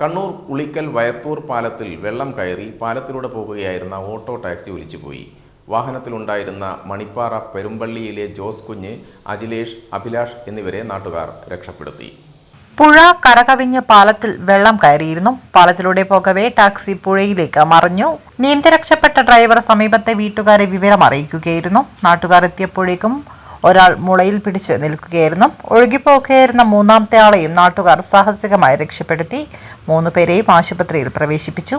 കണ്ണൂർ ഉളിക്കൽ വയത്തൂർ പാലത്തിൽ വെള്ളം കയറി പാലത്തിലൂടെ പോകുകയായിരുന്ന ഓട്ടോ ടാക്സി ഒലിച്ചുപോയി. വാഹനത്തിലുണ്ടായിരുന്ന മണിപ്പാറ പെരുമ്പള്ളിയിലെ ജോസ് കുഞ്ഞ് അജിലേഷ് അഭിലാഷ് എന്നിവരെ നാട്ടുകാർ രക്ഷപ്പെടുത്തി. പുഴ കരകവിഞ്ഞ് പാലത്തിൽ വെള്ളം കയറിയിരുന്നു. പാലത്തിലൂടെ പോകവേ ടാക്സി പുഴയിലേക്ക് മറിഞ്ഞു. നീന്തി രക്ഷപ്പെട്ട ഡ്രൈവർ സമീപത്തെ വീട്ടുകാരെ വിവരം അറിയിക്കുകയായിരുന്നു. നാട്ടുകാർ എത്തിയപ്പോഴേക്കും ഒരാൾ മുളയിൽ പിടിച്ച് നിൽക്കുകയായിരുന്നു. ഒഴുകിപ്പോക്കുകയായിരുന്ന മൂന്നാമത്തെ ആളെയും നാട്ടുകാർ സാഹസികമായി രക്ഷപ്പെടുത്തി. മൂന്നുപേരെയും ആശുപത്രിയിൽ പ്രവേശിപ്പിച്ചു.